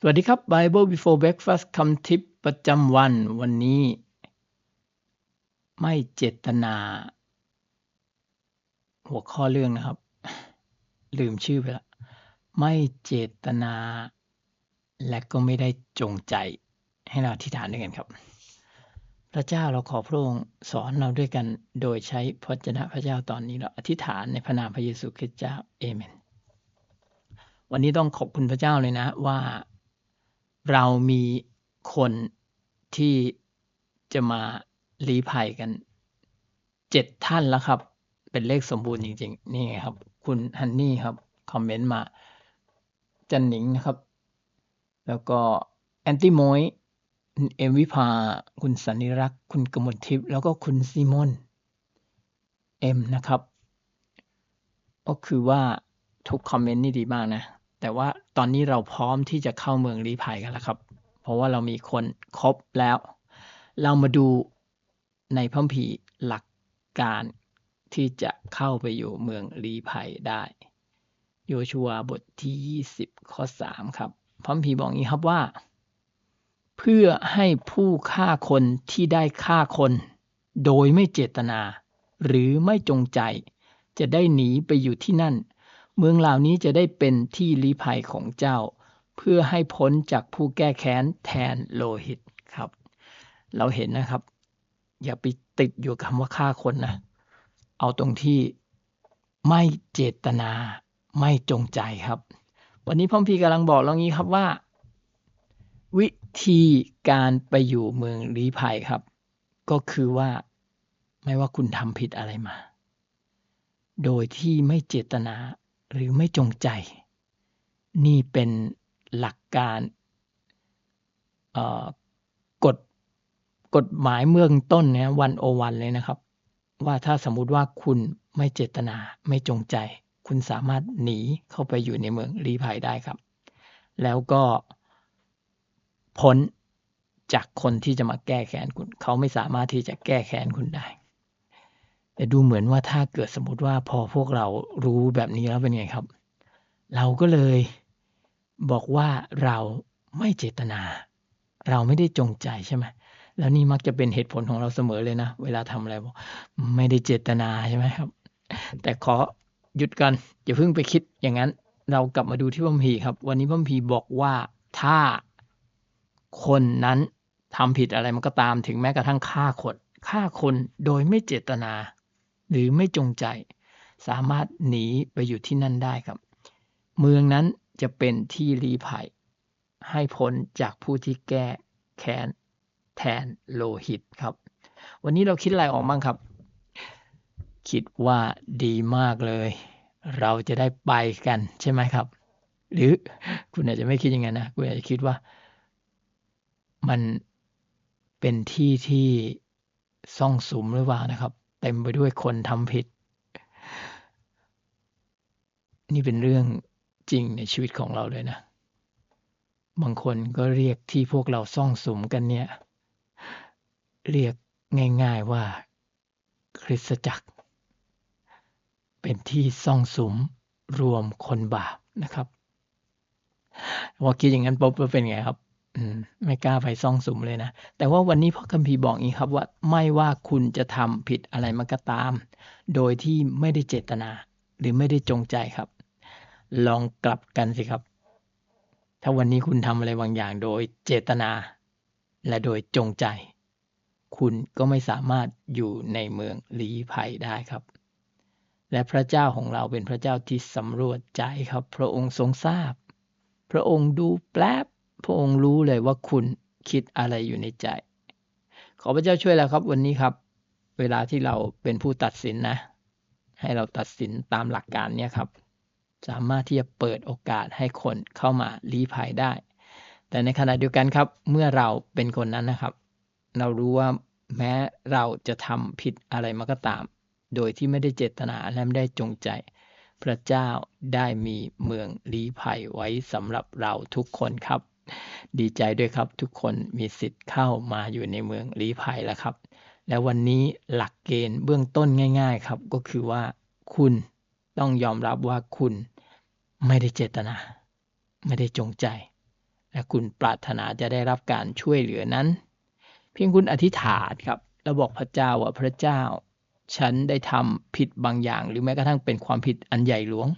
สวัสดีครับ Bible Before Breakfast คำทิปประจำวันวันนี้ ไม่เจตนา หัวข้อเรื่องนะครับ ลืมชื่อไปละไม่เจตนา และก็ไม่ได้จงใจ ให้เราอธิษฐานด้วยกันครับ พระเจ้าเราขอพระองค์สอนเราด้วยกัน โดยใช้พระเจ้าพระเจ้าตอนนี้เราอธิษฐานในพระนามพระเยซูคริสต์เจ้าเอเมน วันนี้ต้องขอบคุณพระเจ้าเลยนะว่า เรามีคนที่จะมาลี้ภัยกันเจ็ดท่านแล้วครับ เป็นเลขสมบูรณ์จริงๆ นี่ไงครับ คุณฮันนี่ครับ คอมเมนต์มา จันหนิงนะครับ แล้วก็แอนตี้มอยเอ็มวิภา คุณสันนิรักษ์ คุณกมลทิพย์ แล้วก็คุณซีมอนเอ็มนะครับ ก็คือว่าทุกคอมเมนต์นี่ดีมากนะ แต่ว่าตอนนี้เราพร้อมที่จะเข้าเมืองลี้ภัยกันแล้วครับ เพราะว่าเรามีคนครบแล้ว เรามาดูในพัมภีหลักการที่จะเข้าไปอยู่เมืองลี้ภัยได้ โยชัวบทที่ 20 ข้อ 3 ครับพัมภีบอกงี้ครับว่า เพื่อให้ผู้ฆ่าคนที่ได้ฆ่าคน โดยไม่เจตนา หรือไม่จงใจ จะได้หนีไปอยู่ที่นั่น เมืองเหล่านี้จะได้เป็นที่ลี้ภัยของเจ้า เพื่อให้พ้นจากผู้แก้แค้นแทนโลหิตครับ เราเห็นนะครับ อย่าไปติดอยู่คำว่าฆ่าคนนะ เอาตรงที่ไม่เจตนาไม่จงใจครับ วันนี้พ่อพีกำลังบอกเรางี้ครับว่า วิธีการไปอยู่เมืองลี้ภัยครับ ก็คือว่าไม่ว่าคุณทำผิดอะไรมา โดยที่ไม่เจตนา หรือไม่จงใจ นี่เป็นหลักการกฎกฎหมายเมืองต้นเนี่ยวันโอวันเลยนะครับ ว่าถ้าสมมุติว่าคุณไม่เจตนาไม่จงใจ คุณสามารถหนีเข้าไปอยู่ในเมืองรีภัยได้ครับ แล้วก็พ้นจากคนที่จะมาแก้แค้นคุณ เขาไม่สามารถที่จะแก้แค้นคุณได้ แต่ดูเหมือนว่าถ้าเกิดสมมติว่าพอพวกเรารู้แบบนี้แล้วเป็นไงครับ เราก็เลยบอกว่าเราไม่เจตนา เราไม่ได้จงใจใช่ไหมแล้วนี่มักจะเป็นเหตุผลของเราเสมอเลยนะ เวลาทำอะไรบอกไม่ได้เจตนาใช่ไหมครับ แต่ขอหยุดกันอย่าเพิ่งไปคิดอย่างนั้น เรากลับมาดูที่พระพีครับ วันนี้พระพีบอกว่าถ้าคนนั้นทำผิดอะไรมันก็ตามถึงแม้กระทั่งฆ่าคนฆ่าคนโดยไม่เจตนา หรือไม่จงใจ สามารถหนีไปอยู่ที่นั่นได้ครับ เมืองนั้นจะเป็นที่รีภัย ให้พ้นจากผู้ที่แก้แค้นแทนโลหิตครับ วันนี้เราคิดอะไรออกบ้างครับ คิดว่าดีมากเลย เราจะได้ไปกันใช่ไหมครับ หรือคุณอาจจะไม่คิดยังไงนะคุณอาจจะคิดว่า มันเป็นที่ที่ซ่องสุมหรือเปล่านะครับ ต็มไปด้วยคนทำผิด นี่เป็นเรื่องจริงในชีวิตของเราเลยนะ บางคนก็เรียกที่พวกเราซ่องสุมกันเนี่ย เรียกง่ายๆว่า คริสตจักร เป็นที่ซ่องสุมรวมคนบาปนะครับว่าคิดอย่างนั้นปุ๊บเป็นไงครับ ไม่กล้าไปซ่องสุมเลยนะ แต่ว่าวันนี้พ่อคัมภีร์บอกอีกครับว่าไม่ว่าคุณจะทำผิดอะไรมาก็ตาม โดยที่ไม่ได้เจตนา หรือไม่ได้จงใจครับ ลองกลับกันสิครับ ถ้าวันนี้คุณทำอะไรบางอย่างโดยเจตนา และโดยจงใจ คุณก็ไม่สามารถอยู่ในเมืองลี้ภัยได้ครับ และพระเจ้าของเราเป็นพระเจ้าที่สำรวจใจครับ พระองค์ทรงทราบ พระองค์ดูแป๊บ พระองค์รู้เลยว่าคุณคิดอะไรอยู่ในใจ ขอพระเจ้าช่วยแล้วครับ วันนี้ครับ เวลาที่เราเป็นผู้ตัดสินนะ ให้เราตัดสินตามหลักการเนี้ยครับ สามารถที่จะเปิดโอกาสให้คนเข้ามาลี้ภัยได้ แต่ในขณะเดียวกันครับ เมื่อเราเป็นคนนั้นนะครับ เรารู้ว่าแม้เราจะทำผิดอะไรมาก็ตาม โดยที่ไม่ได้เจตนาและไม่ได้จงใจ พระเจ้าได้มีเมืองลี้ภัยไว้สำหรับเราทุกคนครับ ดีใจด้วยครับ ทุกคนมีสิทธิ์เข้ามาอยู่ในเมืองลี้ภัยแล้วครับ และวันนี้หลักเกณฑ์เบื้องต้นง่าย ๆครับ ก็คือว่าคุณต้องยอมรับว่าคุณไม่ได้เจตนา ไม่ได้จงใจ และคุณปรารถนาจะได้รับการช่วยเหลือนั้น เพียงคุณอธิษฐานครับแล้วบอกพระเจ้าว่าพระเจ้า ฉันได้ทำผิดบางอย่าง หรือแม้กระทั่งเป็นความผิดอันใหญ่หลวง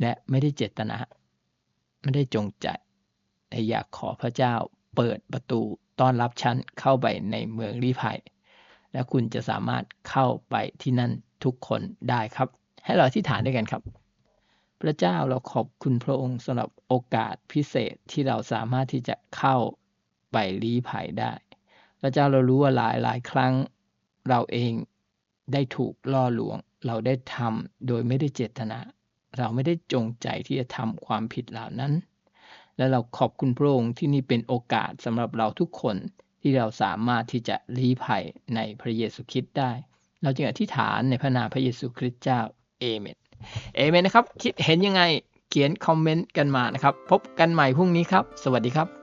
และไม่ได้เจตนา ไม่ได้จงใจ อยากขอพระเจ้าเปิดประตูต้อนรับฉันเข้าไปในเมืองลี้ภัย และคุณจะสามารถเข้าไปที่นั่นทุกคนได้ครับ ให้เราอธิษฐานด้วยกันครับ พระเจ้าเราขอบคุณพระองค์สำหรับโอกาสพิเศษที่เราสามารถที่จะเข้าไปลี้ภัยได้ พระเจ้าเรารู้ว่าหลายหลายครั้งเราเองได้ถูกล่อลวง เราได้ทำโดยไม่ได้เจตนา เราไม่ได้จงใจที่จะทำความผิดเหล่านั้น และเราขอบคุณพระองค์ที่นี่เป็นโอกาสสำหรับเราทุกคนที่เราสามารถที่จะลี้ภัยในพระเยซูคริสต์ได้ เราจึงอธิษฐานในพระนามพระเยซูคริสต์เจ้าเอเมนเอเมนนะครับ คิดเห็นยังไงเขียนคอมเมนต์กันมานะครับ พบกันใหม่พรุ่งนี้ครับ สวัสดีครับ